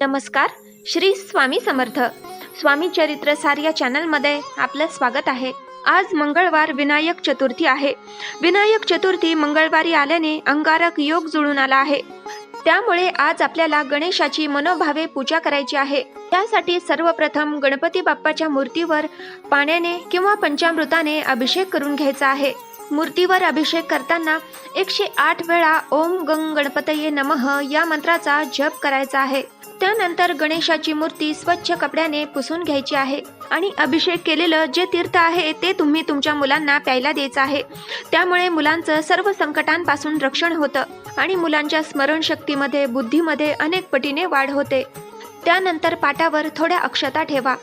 नमस्कार श्री स्वामी समर्थ. स्वामी चरित्र सार या चॅनलमध्ये आपलं स्वागत आहे. आज मंगळवार विनायक चतुर्थी आहे. विनायक चतुर्थी मंगळवारी आल्याने अंगारक योग जुळून आला आहे. त्यामुळे आज आपल्याला गणेशाची मनोभावे पूजा करायची आहे. त्यासाठी सर्वप्रथम गणपती बाप्पाच्या मूर्तीवर पाण्याने किंवा पंचामृताने अभिषेक करून घ्यायचा आहे. मूर्तीवर अभिषेक करताना एकशे आठ वेळा ओम गंग गणपतये नमः या मंत्राचा जप करायचा आहे. त्यानंतर गणेशाची मूर्ती स्वच्छ कपड्याने पुसून घ्यायची आहे आणि अभिषेक केलेलं जे तीर्थ आहे ते तुम्ही तुमच्या मुलांना प्यायला द्यायचं आहे. त्यामुळे मुलांचं सर्व संकटांपासून रक्षण होतं आणि मुलांच्या स्मरणशक्तीमध्ये बुद्धीमध्ये अनेक पटीने वाढ होते. त्यानंतर पाटावर थोड्या अक्षता ठेवा.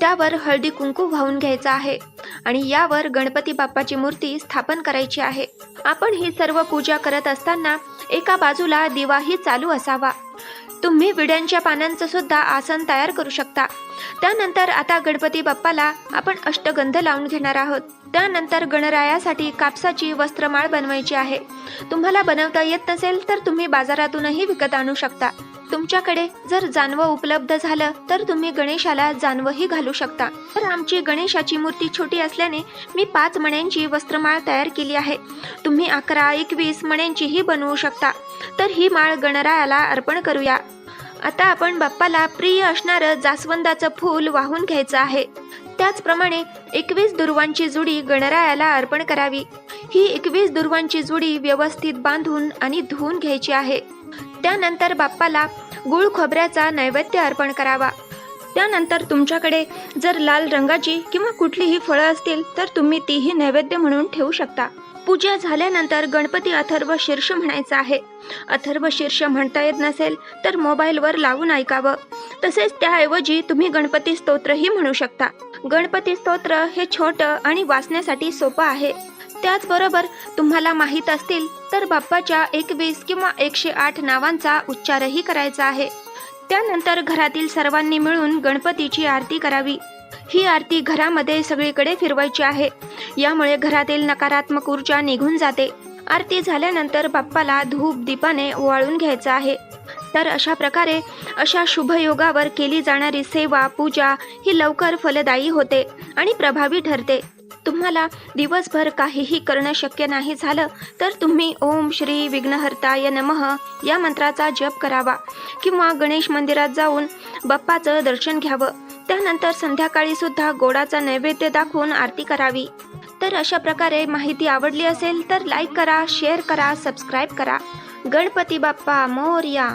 त्यावर हळदी कुंकू वाहून घ्यायचा आहे. आणि यावर गणपती बाप्पाची मूर्ती स्थापन करायची आहे. आपण ही सर्व पूजा करत असताना एका बाजूला दिवाही चालू असावा. तुम्ही विड्यांच्या पानांचं सुद्धा आसन तयार करू शकता. त्यानंतर आता गणपती बाप्पाला आपण अष्टगंध लावून घेणार आहोत. त्यानंतर गणरायासाठी कापसाची वस्त्रमाळ बनवायची आहे. तुम्हाला बनवता येत नसेल तर तुम्ही बाजारातूनही विकत आणू शकता. तुमच्याकडे जर जानवं उपलब्ध झालं तर तुम्ही गणेशाला जानवंही घालू शकता. तर आमची गणेशाची मूर्ती छोटी असल्याने मी पाच मण्यांची वस्त्रमाळ तयार केली आहे. तुम्ही अकरा एकवीस मण्यांचीही बनवू शकता. तर ही माळ गणरायाला अर्पण करूया. आता आपण बाप्पाला प्रिय असणारं जास्वंदाचं फूल वाहून घ्यायचं आहे. त्याचप्रमाणे एकवीस दुर्वांची जुडी गणरायाला अर्पण करावी. ही एकवीस दुर्वांची जुडी व्यवस्थित बांधून आणि धुवून घ्यायची आहे. त्यानंतर बाप्पाला गुळ खोबऱ्याचा नैवेद्य अर्पण करावा. त्यानंतर तुमच्याकडे जर लाल रंगाची किंवा कुठलीही फळं असतील तर तुम्ही तीही नैवेद्य म्हणून ठेवू शकता. पूजा झाल्यानंतर गणपती अथर्व शीर्ष म्हणायचं आहे. अथर्व शीर्ष म्हणता येत नसेल तर मोबाईलवर लावून ऐकावं. तसेच त्याऐवजी तुम्ही गणपती स्तोत्रही म्हणू शकता. गणपती स्तोत्र हे छोटं आणि वाचण्यासाठी सोपं आहे. त्याचबरोबर तुम्हाला माहीत असतील तर बाप्पाच्या एकवीस किंवा एकशे आठ नावांचा उच्चारही करायचा आहे. त्यानंतर घरातील सर्वांनी मिळून गणपतीची आरती करावी. ही आरती घरामध्ये सगळीकडे फिरवायची आहे. यामुळे घरातील नकारात्मक ऊर्जा निघून जाते. आरती झाल्यानंतर बाप्पाला धूप दीपाने ओवाळून घ्यायचं आहे. तर अशा प्रकारे अशा शुभयोगावर केली जाणारी सेवा पूजा ही लवकर फलदायी होते आणि प्रभावी ठरते. तुम्हाला दिवसभर काहीही करणं शक्य नाही झालं तर तुम्ही ओम श्री विघ्नहर्ताय नमः या मंत्राचा जप करावा किंवा गणेश मंदिरात जाऊन बाप्पाचं दर्शन घ्यावं. त्यानंतर संध्याकाळी सुद्धा गोडाचा नैवेद्य दाखवून आरती करावी. तर अशा प्रकारे माहिती आवडली असेल तर लाईक करा शेअर करा सबस्क्राईब करा. गणपती बाप्पा मोर्या!